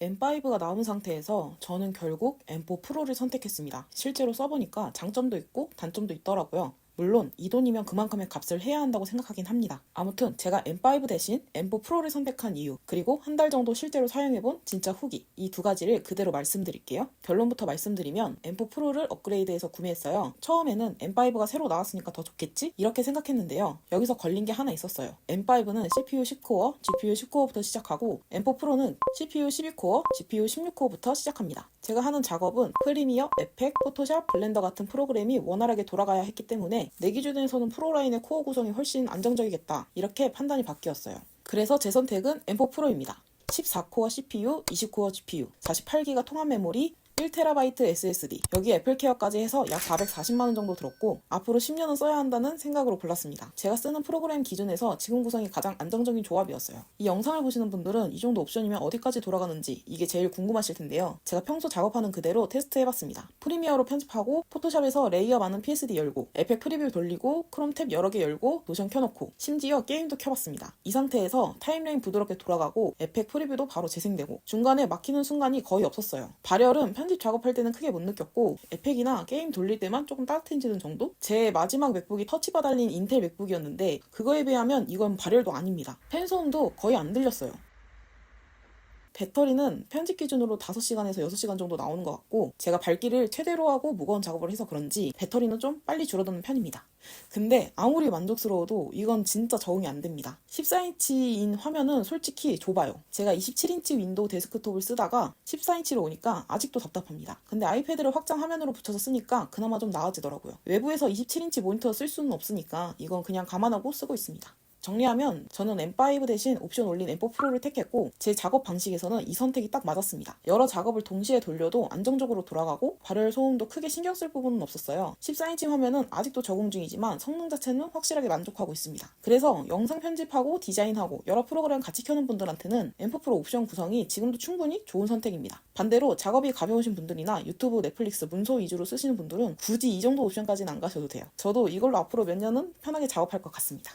M5가 나온 상태에서 저는 결국 M4 프로를 선택했습니다. 실제로 써보니까 장점도 있고 단점도 있더라고요. 물론 이 돈이면 그만큼의 값을 해야 한다고 생각하긴 합니다. 아무튼 제가 M5 대신 M4 프로를 선택한 이유 그리고 한 달 정도 실제로 사용해본 진짜 후기 이 두 가지를 그대로 말씀드릴게요. 결론부터 말씀드리면 M4 프로를 업그레이드해서 구매했어요. 처음에는 M5가 새로 나왔으니까 더 좋겠지? 이렇게 생각했는데요. 여기서 걸린 게 하나 있었어요. M5는 CPU 10코어, GPU 10코어부터 시작하고 M4 프로는 CPU 12코어, GPU 16코어부터 시작합니다. 제가 하는 작업은 프리미어, 에펙, 포토샵, 블렌더 같은 프로그램이 원활하게 돌아가야 했기 때문에 내 기준에서는 프로라인의 코어 구성이 훨씬 안정적이겠다. 이렇게 판단이 바뀌었어요. 그래서 제 선택은 M4 프로입니다. 14코어 CPU, 20코어 GPU, 48기가 통합 메모리, 1TB SSD, 여기 애플케어까지 해서 약 440만원 정도 들었고, 앞으로 10년은 써야 한다는 생각으로 골랐습니다. 제가 쓰는 프로그램 기준에서 지금 구성이 가장 안정적인 조합이었어요. 이 영상을 보시는 분들은 이 정도 옵션이면 어디까지 돌아가는지 이게 제일 궁금하실 텐데요. 제가 평소 작업하는 그대로 테스트해봤습니다. 프리미어로 편집하고, 포토샵에서 레이어 많은 PSD 열고, 에펙 프리뷰 돌리고, 크롬 탭 여러 개 열고, 노션 켜놓고, 심지어 게임도 켜봤습니다. 이 상태에서 타임라인 부드럽게 돌아가고, 에펙 프리뷰도 바로 재생되고, 중간에 막히는 순간이 거의 없었어요. 발열은 편집 작업할 때는 크게 못 느꼈고, 에펙이나 게임 돌릴 때만 조금 따뜻해지는 정도? 제 마지막 맥북이 터치바 달린 인텔 맥북이었는데, 그거에 비하면 이건 발열도 아닙니다. 팬 소음도 거의 안 들렸어요. 배터리는 편집 기준으로 5시간에서 6시간 정도 나오는 것 같고 제가 밝기를 최대로 하고 무거운 작업을 해서 그런지 배터리는 좀 빨리 줄어드는 편입니다. 근데 아무리 만족스러워도 이건 진짜 적응이 안 됩니다. 14인치인 화면은 솔직히 좁아요. 제가 27인치 윈도우 데스크톱을 쓰다가 14인치로 오니까 아직도 답답합니다. 근데 아이패드를 확장 화면으로 붙여서 쓰니까 그나마 좀 나아지더라고요. 외부에서 27인치 모니터 쓸 수는 없으니까 이건 그냥 감안하고 쓰고 있습니다. 정리하면 저는 M5 대신 옵션 올린 M4 프로를 택했고 제 작업 방식에서는 이 선택이 딱 맞았습니다. 여러 작업을 동시에 돌려도 안정적으로 돌아가고 발열 소음도 크게 신경 쓸 부분은 없었어요. 14인치 화면은 아직도 적응 중이지만 성능 자체는 확실하게 만족하고 있습니다. 그래서 영상 편집하고 디자인하고 여러 프로그램 같이 켜는 분들한테는 M4 프로 옵션 구성이 지금도 충분히 좋은 선택입니다. 반대로 작업이 가벼우신 분들이나 유튜브, 넷플릭스, 문서 위주로 쓰시는 분들은 굳이 이 정도 옵션까지는 안 가셔도 돼요. 저도 이걸로 앞으로 몇 년은 편하게 작업할 것 같습니다.